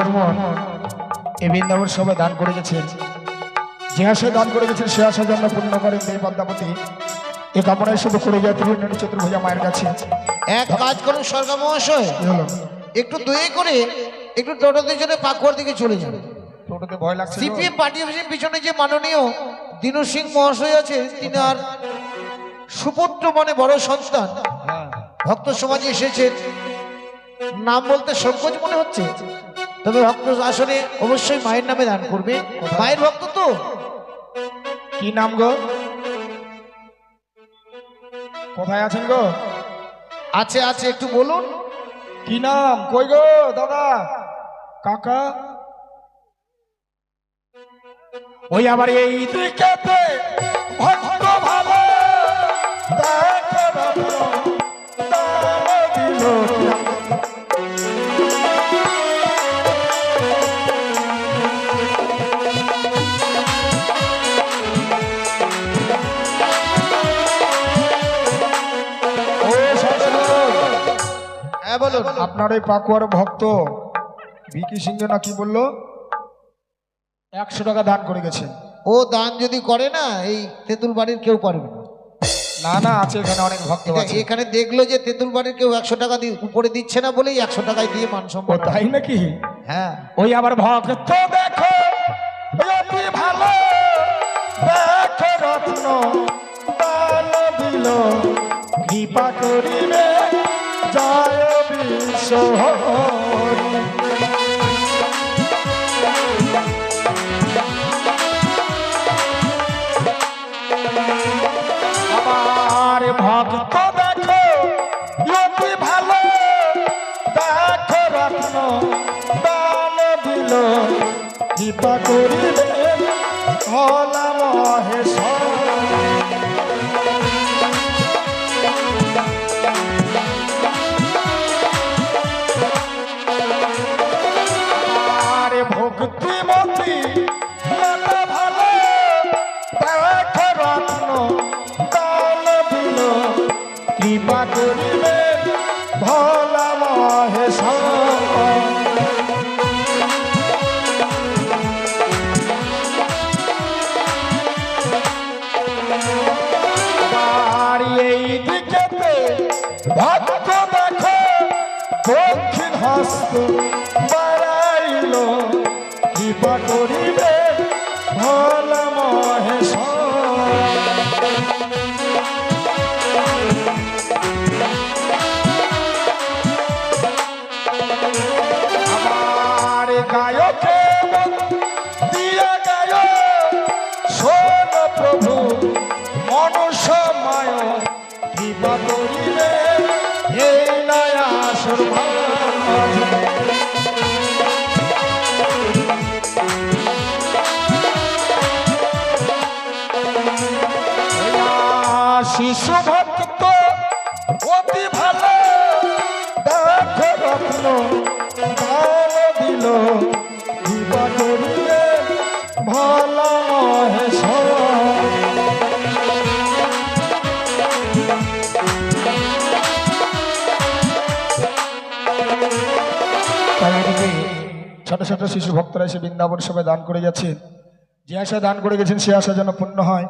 বর্মন এই বৃন্দাবন সবাই দান করে গেছেন যে আশায় দান করে গেছেন সে আশার জন্য পূর্ণ করেন দেব পদ্মাবতী। এ কামনায় শুধু করে যায় চতুর্ভুজা মায়ের কাছে। এক কাজ করুন সরকার মহাশয় একটু দয়ে করে একটু টোটোতে চলে পাকুয়ার দিকে চলে যান। টোটোতে ভয় লাগছে। সিপিএম পার্টি অফিসের পিছনে যে মাননীয় দিনু সিং মহাশয় আছে তিনি আর সুপুত্র মানে বড় সন্তান। হ্যাঁ। ভক্ত সমাজে এসেছেন। নাম বলতে সংকোচ মনে হচ্ছে? তবে ভক্ত আসলে অবশ্যই মায়ের নামে দান করবে। মায়ের ভক্ত তো? কি নাম গো? কোথায় আছেন গো? আছে আছে, একটু বলুন। কি নাম? কই গো, দাদা? কাকা? ওই আবার এই দিকেতে ভক্ত ভালো দেখো দিল। বলুন। আপনার এই পাকুয়ার ভক্ত ভিকি সিংহ না কি বলল? একশো টাকা দান করে গেছেন ও দান যদি করে না এই তেঁতুল বাড়ির কেউ পারবে না। না না আছে এখানে অনেক ভক্ত আছে। এখানে দেখল যে তেঁতুল বাড়ির কেউ একশো টাকা দিয়ে উপরে দিচ্ছে না বলেই একশো টাকায় দিয়ে মান সম্মান তাই নাকি? হ্যাঁ। ওই আবার ভক্ত দেখো বিশ্ব আমার ভক্ত দেখো অতি ভালো। দেখো রত্ন দান দিল। কৃপা করিবে ভোলা মহেশ। ছোট শিশু ভক্তরা এসে বৃন্দাবন সবাই দান করে যাচ্ছেন যে আশা দান করে গেছেন, সে আশা যেন পূর্ণ হয়।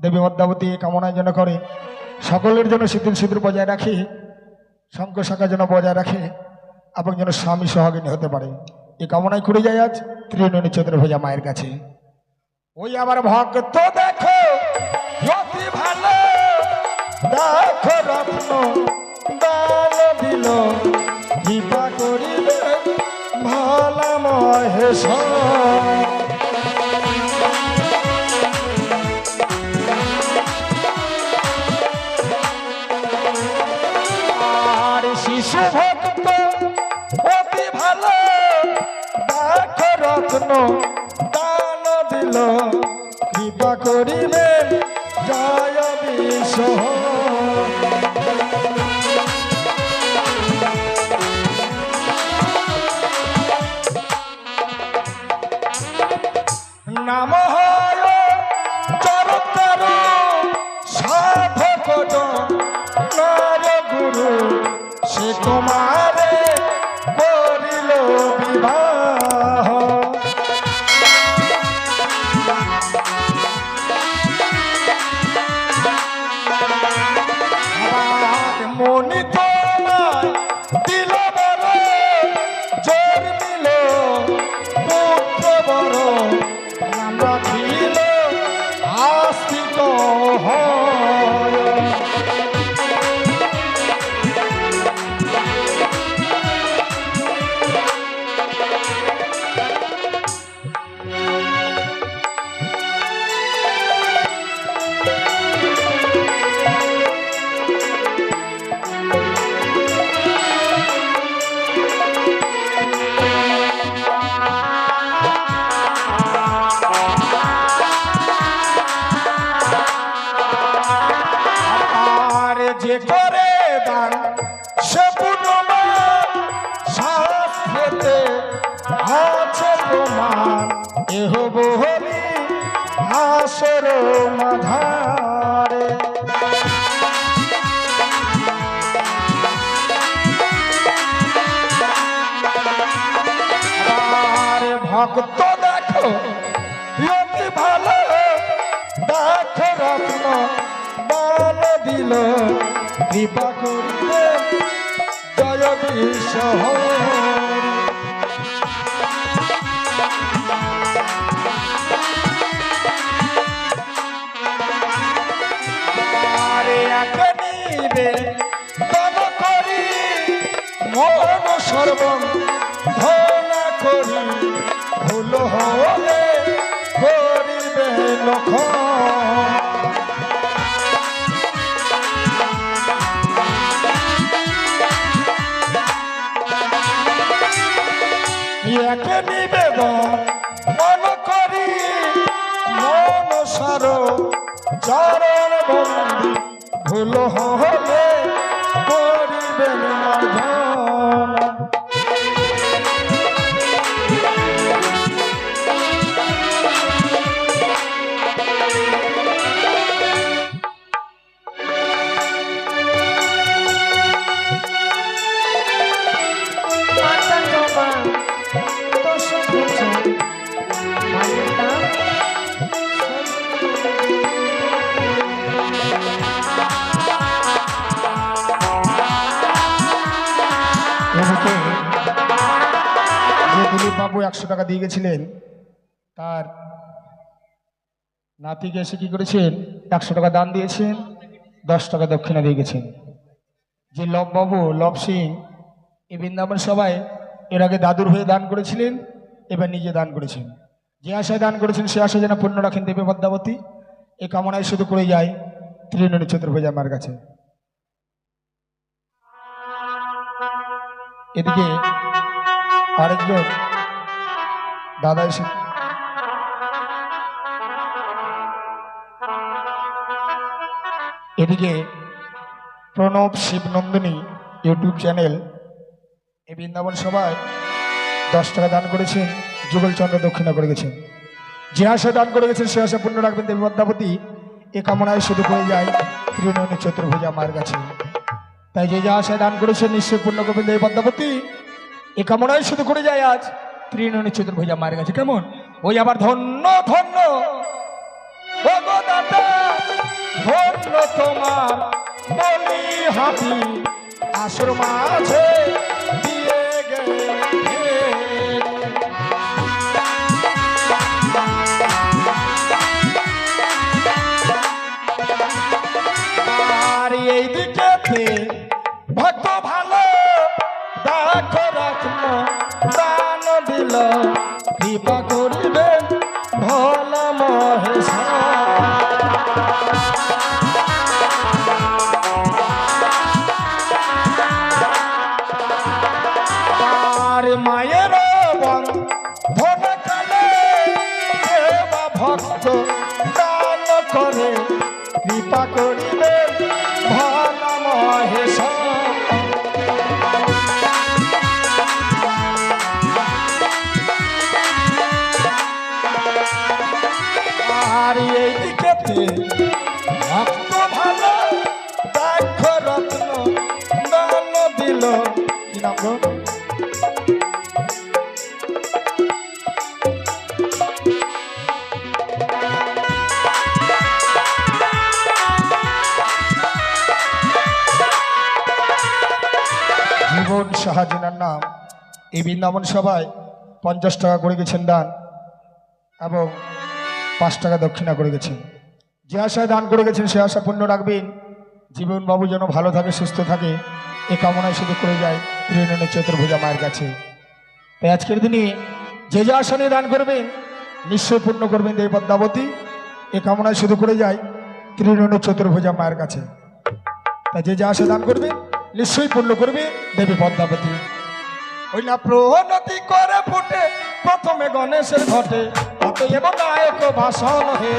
দেবী এই কামনায় যেন করে। সকলের জন্য শীতল সিঁদুর বজায় রাখে। শঙ্খ শাখা যেন বজায় রাখে। এবং যেন স্বামী সহগিনী হতে পারে। এ কামনায় করে যায় আজ ত্রিনয়নী চন্দ্রভোজা মায়ের কাছে। ওই আমার ভক্ত দেখো, অতি ভালো। দেখো রত্ন দিল। মহেশ আর শিশু ভক্ত অতি ভালো দেখো রত্ন দান দিল। কৃপা করিবে জয় বিশ্ব যে করে দান, সে পুণ্যবান শাস্ত্রেতে আছে প্রমাণ এহ বহরি হাসর মাধারে। ভক্ত দেখো ভালো, দেখো রত্ন দিল, কৃপা করিলে জয় বিশ্ব আরে একে নিবে দান করি মন সর্বম ধন করি। ভুল হলে করিবে লক্ষণ নিবেদন মন করি মন সর চরণ বন্দি ভুল হলে করিবে মার্জন একশো টাকা দিয়ে গেছিলেন। তার নাতিকে এসে কি করেছেন? একশো টাকা দান দিয়েছেন, দশ টাকা দক্ষিণা দিয়ে গেছেন। যে লব বাবু লব সিং এ বৃন্দাবন সবাই এর আগে দাদুর হয়ে দান করেছিলেন, এবার নিজে দান করেছেন। যে আশায় দান করেছেন, সে আশায় যেন পূর্ণ রাখেন দেবে পদ্মাবতী। এ কামনায় শুধু করে যায় তৃণমূল চতুর্ভুজ আমার কাছে। এদিকে আরেকজন দাদা এসে এদিকে প্রণব শিবনন্দিনী ইউটিউব চ্যানেল এই বৃন্দাবন সভায় দশ টাকা দান করেছেন, যুগলচন্দ্র দক্ষিণা করে গেছেন। যে আশা দান করে গেছেন, সে আশা পূর্ণ রাখবেন। দেবী পদ্মাবতী, এ কামনায় শুধু করে যায় তৃণমূল চতুর্ভুজা মার কাছে। তাই যে যা আশায় দান করেছেন, নিশ্চয় পূর্ণ করবেন দেবী পদ্মাবতী। এ কামনায় শুধু করে যায় আজ। তৃণমূল ভোজা মারে গেছে। কেমন? ওই আবার ধন্য ধন্য। ধন্য তোমার বলি হাতি। আসর মাঝে গো? জীবন সাহাজিনার নাম। এই বৃন্দাবন সভায় পঞ্চাশ টাকা করে গেছেন দান এবং পাঁচ টাকা দক্ষিণা করে গেছেন। যে আশায় দান করে গেছেন, সে আশা পূর্ণ রাখবেন। জীবন বাবু যেন ভালো থাকে, সুস্থ থাকে, এ কামনায় শুধু করে যায়। তৃণমূলের চতুর্ভুজা মায়ের কাছে। তাই আজকের দিনে যে যে আশা নিয়ে দান করবেন, নিশ্চয় পূর্ণ করবেন দেবী পদ্মাবতী। এ কামনায় শুধু করে যায় তৃণমূলের চতুর্ভুজা মায়ের কাছে। তাই যে যে আশা দান করবে নিশ্চয়ই পূর্ণ করবে দেবী পদ্মাবতী। ওই না করে ফুটে, প্রথমে গণেশের ঘটে অতএব নায়ক ভাষণ হে।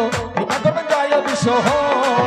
দিল কৃপা করবেন